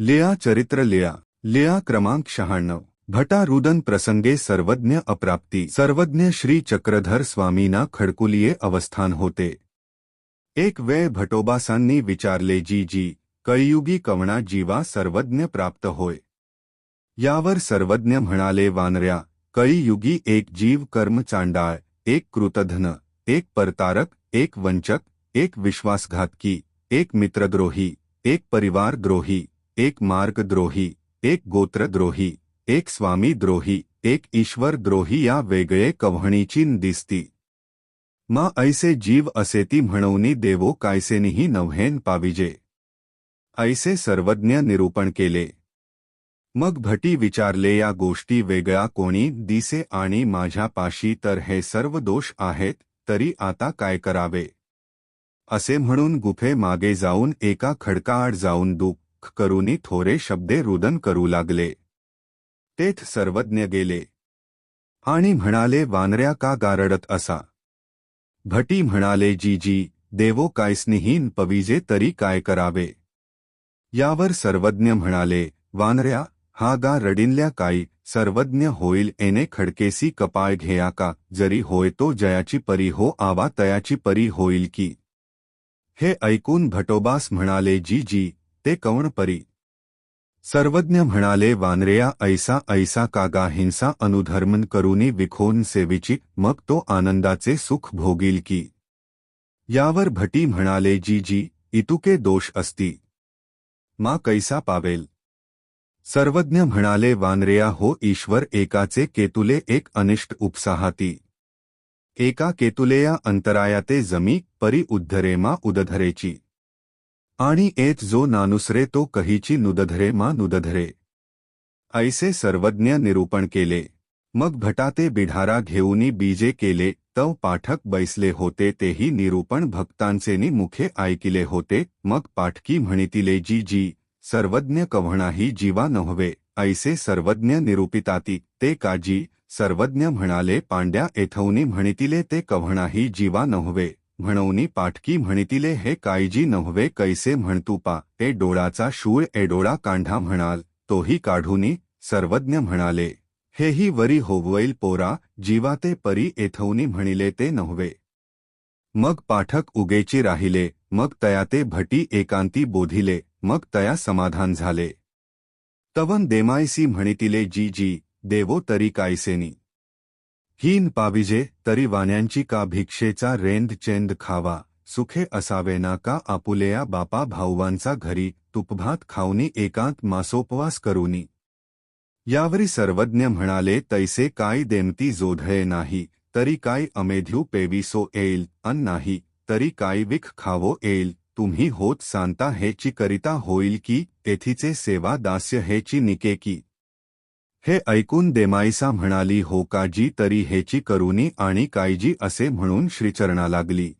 लिया चरित्र लिया। लिया क्रमांक शहाण्णव। भटा रुदन प्रसंगे सर्वज्ञ अप्राप्ती। सर्वज्ञ श्री चक्रधर स्वामीना खडकुलिये अवस्थान होते। एक वेळ भटोबासांनी विचारले जी जी कळयुगी कवणा जीवा सर्वज्ञ प्राप्त होय। यावर सर्वज्ञ म्हणाले वानऱ्या कळीयुगी एक जीव कर्म चांडाळ एक कृतधन एक परतारक एक वंचक एक विश्वासघातकी एक मित्रद्रोही एक परिवारद्रोही एक मार्गद्रोही एक गोत्रद्रोही एक स्वामीद्रोही एक ईश्वरद्रोही या वेगळे कव्हणीची दिसती. मा ऐसे जीव असेती म्हणवनी देवो कायसेनीही नव्हेन पाविजे. ऐसे सर्वज्ञ निरूपण केले. मग भटी विचारले या गोष्टी वेगळ्या कोणी दिसे आणि माझ्या पाशी तर हे सर्व दोष आहेत तरी आता काय करावे? असे म्हणून गुफे मागे जाऊन एका खडकाआड जाऊन दुःख करूनी थोरे शब्दे रुदन करू लागले. तेथ सर्वज्ञ गेले. आणि म्हणाले वानऱ्या का गारडत असा? भटी म्हणाले जी जी देवो कायस्निहीन पविजे तरी काय करावे? यावर सर्वज्ञ म्हणाले वानऱ्या हा गा रडिनल्या काई सर्वज्ञ होईल एने खडकेसी कपाळ घेया का? जरी होय तो जयाची परी हो आवा तयाची परी होईल की? हे ऐकून भटोबास म्हणाले जी जी ते कवण परी? सर्वज्ञ म्हणाले वानरेया ऐसा ऐसा कागा हिंसा अनुधर्मन करुनी विखोन सेविची मग तो आनंदाचे सुख भोगील की? यावर भटी म्हणाले जी जी इतुके दोष असती. मा कैसा पावेल? सर्वज्ञ म्हणाले वानरेया हो ईश्वर एकाचे केतुले एक अनिष्ट उपसाहाती. एका केतुलेया अंतरायाते जमी परी उद्धरेमा उदधरेची. आणि एत जो नानुसरे तो कहीची नुदधरे मा नुदधरे. ऐसे सर्वज्ञ निरूपण केले. मग भटाते बिढारा घेऊनी बीजे केले तव पाठक बैसले होते तेही निरूपण भक्तांचेनी मुखे ऐकिले होते मग पाठकी म्हणितिले जी जी सर्वज्ञ कव्हणाही जीवा नव्हे ऐसे सर्वज्ञ निरूपिताती ते काजी सर्वज्ञ म्हणाले पांड्या एथवनी म्हणितिले ते कव्हणाही जीवा नव्हे. म्हणवनी पाठकी म्हणितिले हे कायजी नव्हे कैसे म्हणतुपा ते डोळाचा शूळ एडोळा कांढा म्हणाल तोही काढूनी सर्वज्ञ म्हणाले. हेही वरी होवईल पोरा जीवाते परी एथवनी म्हणिले ते नव्हे. मग पाठक उगेची राहिले मग तयाते भटी एकांती बोधिले मग तया समाधान झाले. तवन देमायसी म्हणितिले जी जी देवो तरी कायसेनी. हीन पाविजे तरी वाण्यांची का भिक्षेचा रेंद चेंद खावा? सुखे असावे ना का आपुलेया बापा भाऊवांचा घरी? तुपभात खाऊनी एकांत मासोपवास करूनी. यावरी सर्वज्ञ म्हणाले तैसे काय देमती जोधळे नाही तरी काय अमेध्यू पेविसो येईल अन नाही तरी काय विख खावो येईल तुम्ही होत सांता हेची करिता होईल की तेथीचे सेवा दास्य हेची निके की. हे ऐकून देमाईसा म्हणाली हो काजी तरी हेची करुनी आणि कायजी असे म्हणून श्रीचरणा लागली.